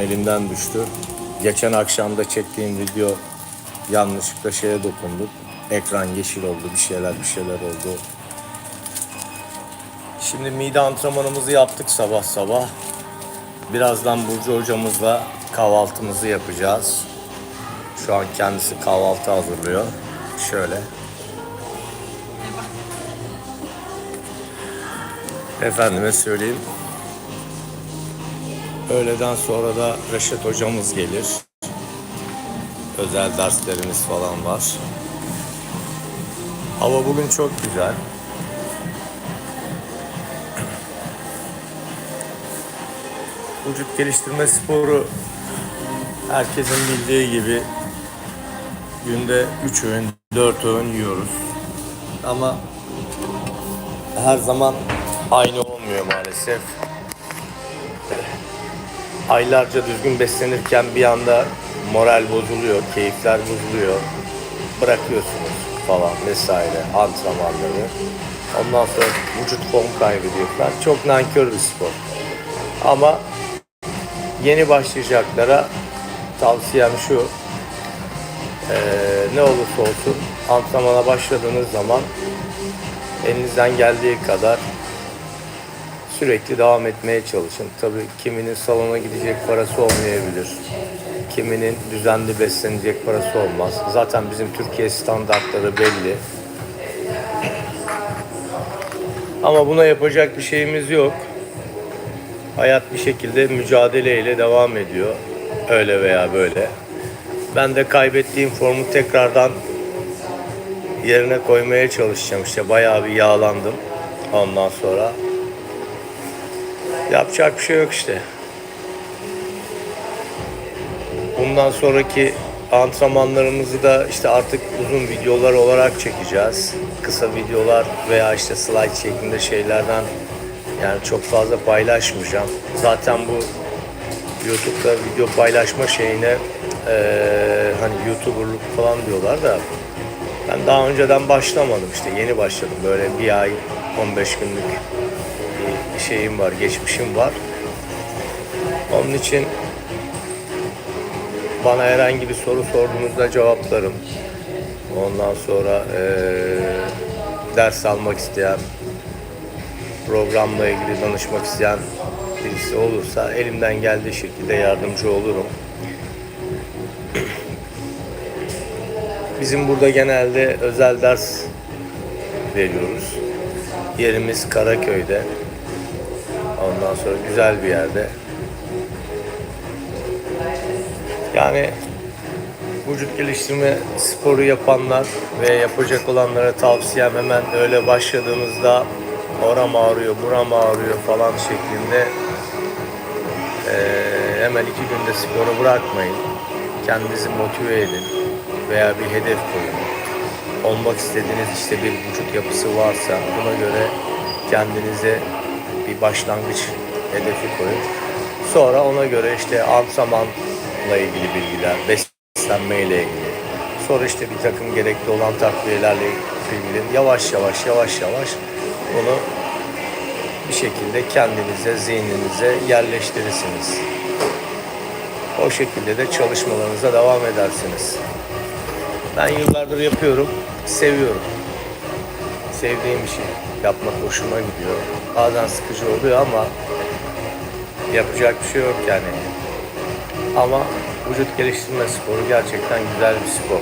elimden düştü. Geçen akşamda çektiğim video yanlışlıkla şeye dokunduk. Ekran yeşil oldu, bir şeyler bir şeyler oldu. Şimdi mide antrenmanımızı yaptık sabah sabah. Birazdan Burcu hocamızla kahvaltımızı yapacağız. Şu an kendisi kahvaltı hazırlıyor. Şöyle. Efendime söyleyeyim. Öğleden sonra da Reşat hocamız gelir. Özel derslerimiz falan var. Hava bugün çok güzel. Vücut geliştirme sporu herkesin bildiği gibi günde 3 öğün, 4 öğün yiyoruz. Ama her zaman aynı olmuyor maalesef aylarca düzgün beslenirken bir anda moral bozuluyor, keyifler bozuluyor. Bırakıyorsunuz falan vesaire antrenmanları. Ondan sonra vücut form kaybediyor falan. Çok nankör bir spor. Ama yeni başlayacaklara tavsiyem şu. eee, ne olursa olsun antrenmana başladığınız zaman elinizden geldiği kadar sürekli devam etmeye çalışın. Tabii kiminin salona gidecek parası olmayabilir. Kiminin düzenli beslenecek parası olmaz. Zaten bizim Türkiye standartları belli. Ama buna yapacak bir şeyimiz yok. Hayat bir şekilde mücadeleyle devam ediyor. Öyle veya böyle. Ben de kaybettiğim formu tekrardan yerine koymaya çalışacağım. İşte bayağı bir yağlandım ondan sonra. Yapacak bir şey yok işte. Bundan sonraki antrenmanlarımızı da işte artık uzun videolar olarak çekeceğiz. Kısa videolar veya işte slide şeklinde şeylerden yani çok fazla paylaşmayacağım. Zaten bu YouTube'da video paylaşma şeyine eee, hani YouTuber'lık falan diyorlar da ben daha önceden başlamadım işte yeni başladım böyle bir ay 15 günlük bir şeyim var, geçmişim var. Onun için bana herhangi bir soru sorduğunuzda cevaplarım. Ondan sonra eee, ders almak isteyen, programla ilgili danışmak isteyen birisi olursa elimden geldiği şekilde yardımcı olurum. Bizim burada genelde özel ders veriyoruz. Yerimiz Karaköy'de. Ondan sonra güzel bir yerde. Yani vücut geliştirme sporu yapanlar ve yapacak olanlara tavsiyem hemen öyle başladığınızda oram ağrıyor, buram ağrıyor falan şeklinde eee, hemen iki günde sporu bırakmayın. Kendinizi motive edin veya bir hedef koyun. Olmak istediğiniz işte bir vücut yapısı varsa buna göre kendinize bir başlangıç hedefi koyun. Sonra ona göre işte antrenmanla ilgili bilgiler, beslenmeyle ilgili. Sonra işte bir takım gerekli olan takviyelerle ilgili yavaş yavaş yavaş yavaş bunu bir şekilde kendinize, zihninize yerleştirirsiniz. O şekilde de çalışmalarınıza devam edersiniz. Ben yıllardır yapıyorum, seviyorum. Sevdiğim işi yapmak hoşuma gidiyor. Bazen sıkıcı oluyor ama yapacak bir şey yok yani. Ama vücut geliştirme sporu gerçekten güzel bir spor.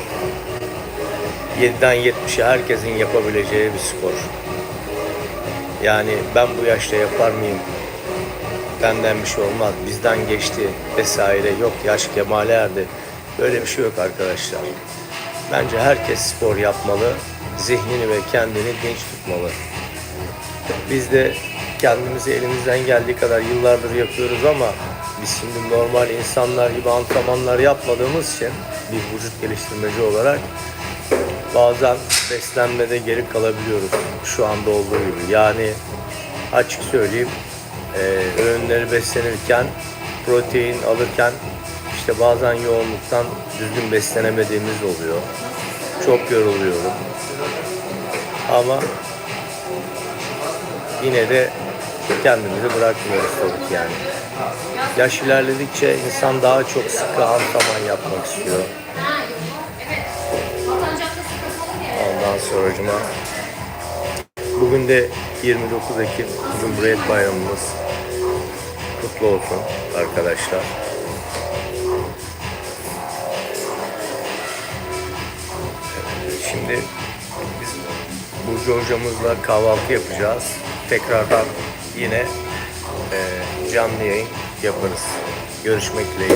7'den 70'e herkesin yapabileceği bir spor. Yani ben bu yaşta yapar mıyım? Benden bir şey olmaz. Bizden geçti vesaire. Yok yaş kemale erdi. Böyle bir şey yok arkadaşlar. Bence herkes spor yapmalı. Zihnini ve kendini dinç tutmalı. Biz de kendimizi elimizden geldiği kadar yıllardır yapıyoruz ama biz şimdi normal insanlar gibi antrenmanlar yapmadığımız için bir vücut geliştirmeci olarak bazen beslenmede geri kalabiliyoruz şu anda olduğu gibi. Yani açık söyleyeyim e, öğünleri beslenirken protein alırken işte bazen yoğunluktan düzgün beslenemediğimiz oluyor. Çok yoruluyorum. Ama yine de kendimizi bırakmıyoruz tabii yani. Yaş ilerledikçe insan daha çok sıkı antrenman yapmak istiyor. Ondan sonracıma bugün de 29 Ekim Cumhuriyet Bayramımız kutlu olsun arkadaşlar. Şimdi biz Burcu hocamızla kahvaltı yapacağız. Tekrardan yine e, canlı yayın yaparız. Görüşmek dileğiyle.